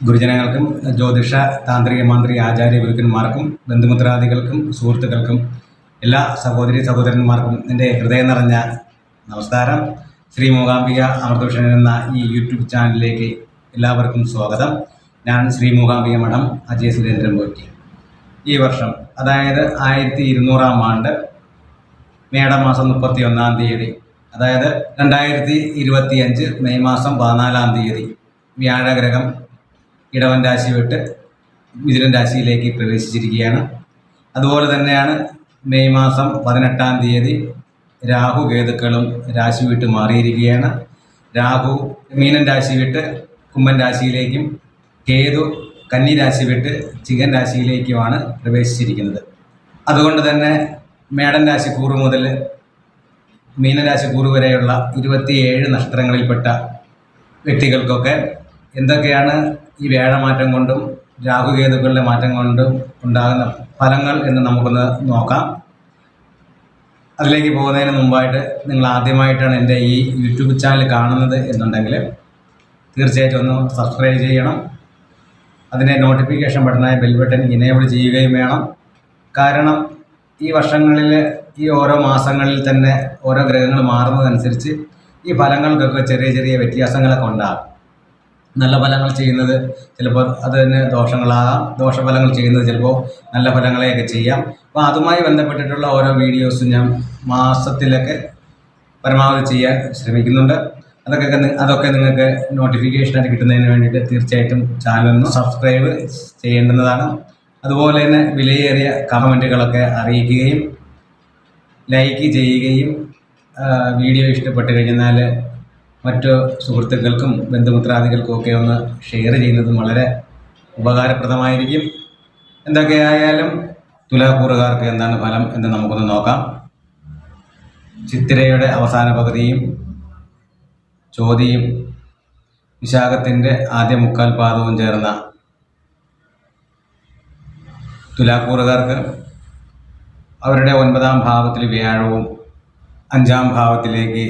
ഗുരുജനങ്ങൾക്കും ജ്യോതിഷ താന്ത്രിക മന്ത്രി ആചാര്യ ഗുരുക്കന്മാർക്കും ബന്ധുമിത്രാദികൾക്കും സുഹൃത്തുക്കൾക്കും എല്ലാ സഹോദരി സഹോദരന്മാർക്കും എന്റെ ഹൃദയം നിറഞ്ഞ നമസ്കാരം. ശ്രീ മൂകാംബിക അമൃതഭൂഷണൻ എന്ന ഈ യൂട്യൂബ് ചാനലിലേക്ക് എല്ലാവർക്കും സ്വാഗതം. ഞാൻ ശ്രീ മൂകാംബിക മഠം അജയ് സുരേന്ദ്രൻ പോറ്റി. ഈ വർഷം അതായത് ആയിരത്തി ഇരുന്നൂറാം ആണ്ട് മേടമാസം മുപ്പത്തി ഒന്നാം തീയതി അതായത് രണ്ടായിരത്തി ഇരുപത്തി അഞ്ച് മെയ് മാസം പതിനാലാം തീയതി വ്യാഴഗ്രഹം ഇടവൻ രാശി വിട്ട് മിഥുനൻ രാശിയിലേക്ക് പ്രവേശിച്ചിരിക്കുകയാണ്. അതുപോലെ തന്നെയാണ് മെയ് മാസം പതിനെട്ടാം തീയതി രാഹു കേതുക്കളും രാശി വിട്ട് മാറിയിരിക്കുകയാണ്. രാഹു മീനൻ രാശി വിട്ട് കുംഭൻ രാശിയിലേക്കും കേതു കന്നി രാശി വിട്ട് ചികൻ രാശിയിലേക്കുമാണ് പ്രവേശിച്ചിരിക്കുന്നത്. അതുകൊണ്ട് തന്നെ മേടൻ രാശി കൂറ് മുതൽ മീനരാശി കൂറ് വരെയുള്ള ഇരുപത്തിയേഴ് നക്ഷത്രങ്ങളിൽപ്പെട്ട വ്യക്തികൾക്കൊക്കെ എന്തൊക്കെയാണ് ഈ വ്യാഴമാറ്റം കൊണ്ടും രാഹുകേതുക്കളുടെ മാറ്റം കൊണ്ടും ഉണ്ടാകുന്ന ഫലങ്ങൾ എന്ന് നമുക്കൊന്ന് നോക്കാം. അതിലേക്ക് പോകുന്നതിന് മുമ്പായിട്ട് നിങ്ങൾ ആദ്യമായിട്ടാണ് എന്റെ ഈ യൂട്യൂബ് ചാനൽ കാണുന്നത് എന്നുണ്ടെങ്കിൽ തീർച്ചയായിട്ടും ഒന്ന് സബ്സ്ക്രൈബ് ചെയ്യണം. അതിനെ നോട്ടിഫിക്കേഷൻ ബട്ടണായ ബെൽ ബട്ടൺ ഇനേബിൾ ചെയ്യുകയും വേണം. കാരണം ഈ വർഷങ്ങളിൽ ഈ ഓരോ മാസങ്ങളിൽ തന്നെ ഓരോ ഗ്രഹങ്ങൾ മാറുന്നതനുസരിച്ച് ഈ ഫലങ്ങൾക്കൊക്കെ ചെറിയ ചെറിയ വ്യത്യാസങ്ങളൊക്കെ ഉണ്ടാകും. നല്ല ഫലങ്ങൾ ചെയ്യുന്നത്. ചിലപ്പോൾ അത് തന്നെ ദോഷങ്ങളാകാം. ദോഷഫലങ്ങൾ ചെയ്യുന്നത് ചിലപ്പോൾ നല്ല ഫലങ്ങളെയൊക്കെ ചെയ്യാം. അപ്പോൾ അതുമായി ബന്ധപ്പെട്ടിട്ടുള്ള ഓരോ വീഡിയോസും ഞാൻ മാസത്തിലൊക്കെ പരമാവധി ചെയ്യാൻ ശ്രമിക്കുന്നുണ്ട്. അതൊക്കെ അതൊക്കെ നിങ്ങൾക്ക് നോട്ടിഫിക്കേഷനായിട്ട് കിട്ടുന്നതിന് വേണ്ടിയിട്ട് തീർച്ചയായിട്ടും ചാനലൊന്ന് സബ്സ്ക്രൈബ് ചെയ്യേണ്ടുന്നതാണ്. അതുപോലെ തന്നെ വിലയേറിയ കമന്റുകളൊക്കെ അറിയിക്കുകയും ലൈക്ക് ചെയ്യുകയും വീഡിയോ ഇഷ്ടപ്പെട്ട് കഴിഞ്ഞാൽ മറ്റു സുഹൃത്തുക്കൾക്കും ബന്ധുമിത്രാദികൾക്കും ഒക്കെ ഒന്ന് ഷെയർ ചെയ്യുന്നതും വളരെ ഉപകാരപ്രദമായിരിക്കും. എന്തൊക്കെയായാലും തുലാക്കൂറുകാർക്ക് എന്താണ് ഫലം എന്ന് നമുക്കൊന്ന് നോക്കാം. ചിത്തിരയുടെ അവസാന പകുതിയും ചോതിയും വിശാഖത്തിന്റെ ആദ്യ മുക്കാൽ പാദവും ചേർന്ന തുലാക്കൂറുകാർക്ക് അവരുടെ ഒൻപതാം ഭാവത്തിൽ വ്യാഴവും അഞ്ചാം ഭാവത്തിലേക്ക്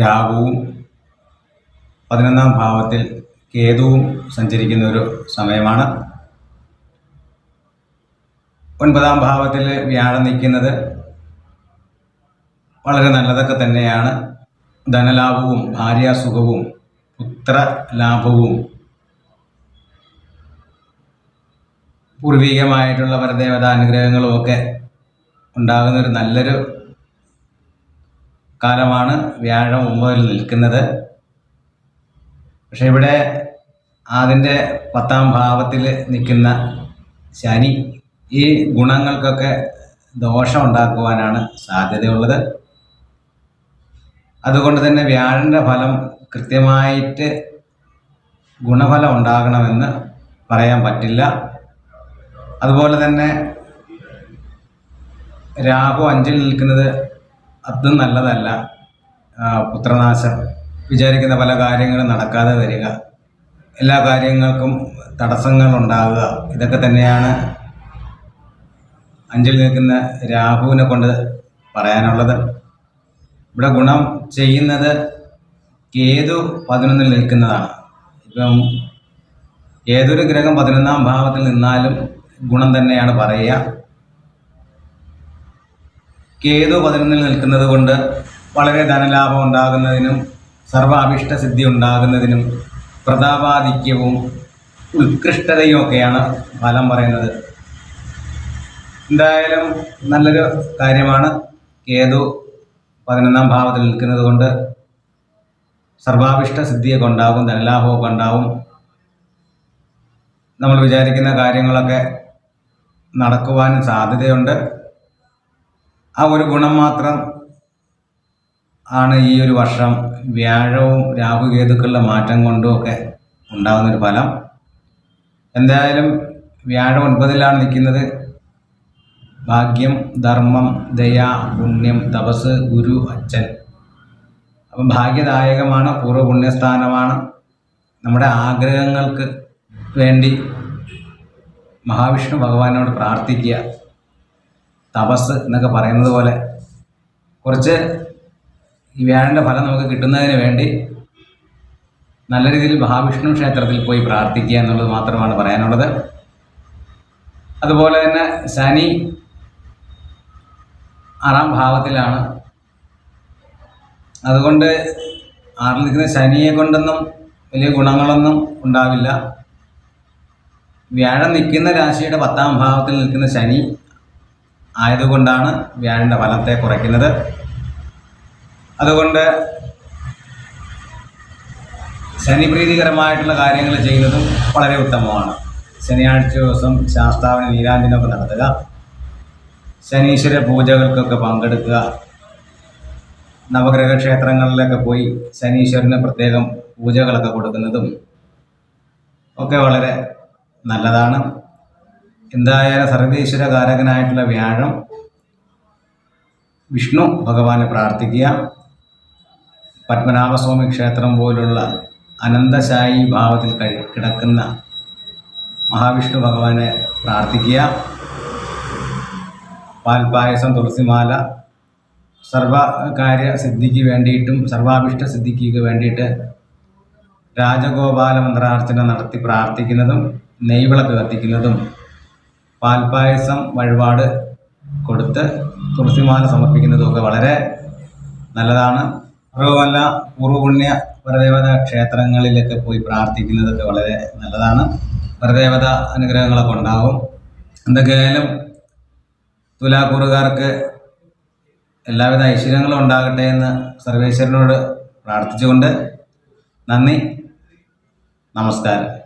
രാഹുവും പതിനൊന്നാം ഭാവത്തിൽ കേതുവും സഞ്ചരിക്കുന്ന ഒരു സമയമാണ്. ഒൻപതാം ഭാവത്തിൽ വ്യാഴം നിൽക്കുന്നത് വളരെ നല്ലതൊക്കെ തന്നെയാണ്. ധനലാഭവും ഭാര്യാസുഖവും പുത്ര ലാഭവും പൂർവികമായിട്ടുള്ള അനുഗ്രഹങ്ങളും ഒക്കെ ഉണ്ടാകുന്ന ഒരു നല്ലൊരു കാലമാണ് വ്യാഴം ഒമ്പതിൽ നിൽക്കുന്നത്. പക്ഷെ ഇവിടെ അതിന്റെ പത്താം ഭാവത്തിൽ നിൽക്കുന്ന ശനി ഈ ഗുണങ്ങൾക്കൊക്കെ ദോഷം ഉണ്ടാക്കുവാനാണ് സാധ്യതയുള്ളത്. അതുകൊണ്ട് തന്നെ വ്യാഴന്റെ ഫലം കൃത്യമായിട്ട് ഗുണഫലം ഉണ്ടാകണമെന്ന് പറയാൻ പറ്റില്ല. അതുപോലെ തന്നെ രാഹു അഞ്ചിൽ നിൽക്കുന്നത് അതും നല്ലതല്ല. പുത്രനാശം വിചാരിക്കുന്ന പല കാര്യങ്ങളും നടക്കാതെ വരിക. എല്ലാ കാര്യങ്ങൾക്കും തടസ്സങ്ങൾ ഉണ്ടാവുക ഇതൊക്കെ തന്നെയാണ് അഞ്ചിൽ നിൽക്കുന്ന രാഹുവിനെ കൊണ്ട് പറയാനുള്ളത്. ഇവിടെ ഗുണം ചെയ്യുന്നത് കേതു പതിനൊന്നിൽ നിൽക്കുന്നതാണ്. ഇപ്പം ഏതൊരു ഗ്രഹം പതിനൊന്നാം ഭാവത്തിൽ നിന്നാലും ഗുണം തന്നെയാണ് പറയുക. കേതു പതിനൊന്നിൽ നിൽക്കുന്നത് കൊണ്ട് വളരെ ധനലാഭം ഉണ്ടാകുന്നതിനും സർവാഭിഷ്ട സിദ്ധി ഉണ്ടാകുന്നതിനും പ്രതാപാധിക്യവും ഉത്കൃഷ്ടതയും ഒക്കെയാണ് ഫലം പറയുന്നത്. എന്തായാലും നല്ലൊരു കാര്യമാണ് കേതു പതിനൊന്നാം ഭാവത്തിൽ നിൽക്കുന്നത് കൊണ്ട് സർവാഭിഷ്ട സിദ്ധിയൊക്കെ ഉണ്ടാകും ധനലാഭമൊക്കെ ഉണ്ടാവും നമ്മൾ വിചാരിക്കുന്ന കാര്യങ്ങളൊക്കെ നടക്കുവാനും സാധ്യതയുണ്ട്. ആ ഒരു ഗുണം മാത്രം ആണ് ഈ ഒരു വർഷം വ്യാഴവും രാഹുകേതുക്കളുടെ മാറ്റം കൊണ്ടും ഒക്കെ ഉണ്ടാകുന്നൊരു ഫലം. എന്തായാലും വ്യാഴം ഒൻപതിലാണ് നിൽക്കുന്നത്. ഭാഗ്യം ധർമ്മം ദയ പുണ്യം തപസ് ഗുരു അച്ഛൻ. അപ്പം ഭാഗ്യദായകമാണ് പൂർവ പുണ്യസ്ഥാനമാണ് നമ്മുടെ ആഗ്രഹങ്ങൾക്ക് വേണ്ടി മഹാവിഷ്ണു ഭഗവാനോട് പ്രാർത്ഥിക്കുക. തപസ് എന്നൊക്കെ പറയുന്നത് പോലെ. കുറച്ച് ഈ വ്യാഴന്റെ ഫലം നമുക്ക് കിട്ടുന്നതിന് വേണ്ടി നല്ല രീതിയിൽ മഹാവിഷ്ണു ക്ഷേത്രത്തിൽ പോയി പ്രാർത്ഥിക്കുക എന്നുള്ളത് മാത്രമാണ് പറയാനുള്ളത്. അതുപോലെ തന്നെ ശനി ആറാം ഭാവത്തിലാണ്. അതുകൊണ്ട് ആറിൽ നിൽക്കുന്ന ശനിയെ കൊണ്ടൊന്നും വലിയ ഗുണങ്ങളൊന്നും ഉണ്ടാവില്ല. വ്യാഴം നിൽക്കുന്ന രാശിയുടെ പത്താം ഭാവത്തിൽ നിൽക്കുന്ന ശനി ആയതുകൊണ്ടാണ് വ്യാഴന്റെ ഫലത്തെ കുറയ്ക്കുന്നത്. അതുകൊണ്ട് ശനിപ്രീതികരമായിട്ടുള്ള കാര്യങ്ങൾ ചെയ്യുന്നതും വളരെ ഉത്തമമാണ്. ശനിയാഴ്ച ദിവസം ശാസ്താവിന് നീരാഞ്ജനമൊക്കെ നടത്തുക. ശനീശ്വര പൂജകൾക്കൊക്കെ പങ്കെടുക്കുക. നവഗ്രഹ ക്ഷേത്രങ്ങളിലൊക്കെ പോയി ശനീശ്വരന് പ്രത്യേകം പൂജകളൊക്കെ കൊടുക്കുന്നതും ഒക്കെ വളരെ നല്ലതാണ്. എന്തായാലും സർവീശ്വര കാരകനായിട്ടുള്ള വ്യാഴം വിഷ്ണു ഭഗവാനെ പ്രാർത്ഥിക്കുക. പത്മനാഭസ്വാമി ക്ഷേത്രം പോലുള്ള അനന്തശായി ഭാവത്തിൽ കിടക്കുന്ന മഹാവിഷ്ണു ഭഗവാനെ പ്രാർത്ഥിക്കുക. പാൽപായസം തുളസിമാല സർവകാര്യ സിദ്ധിക്ക് വേണ്ടിയിട്ടും സർവാഭിഷ്ട സിദ്ധിക്ക് വേണ്ടിയിട്ട് രാജഗോപാല മന്ത്രാർച്ചന നടത്തി പ്രാർത്ഥിക്കുന്നതും നെയ്വിളക്ക് കത്തിക്കുന്നതും പാൽപായസം വഴിപാട് കൊടുത്ത് തുളസിമാല സമർപ്പിക്കുന്നതും ഒക്കെ വളരെ നല്ലതാണ്. അതുമല്ല പൂർവപുണ്യ പരദേവത ക്ഷേത്രങ്ങളിലൊക്കെ പോയി പ്രാർത്ഥിക്കുന്നതൊക്കെ വളരെ നല്ലതാണ്. പരദേവത അനുഗ്രഹങ്ങളൊക്കെ ഉണ്ടാകും എന്തൊക്കെയായാലും തുലാക്കൂറുകാർക്ക് എല്ലാവിധ ഐശ്വര്യങ്ങളും ഉണ്ടാകട്ടെ എന്ന് സർവേശ്വരനോട് പ്രാർത്ഥിച്ചുകൊണ്ട് നന്ദി. നമസ്കാരം.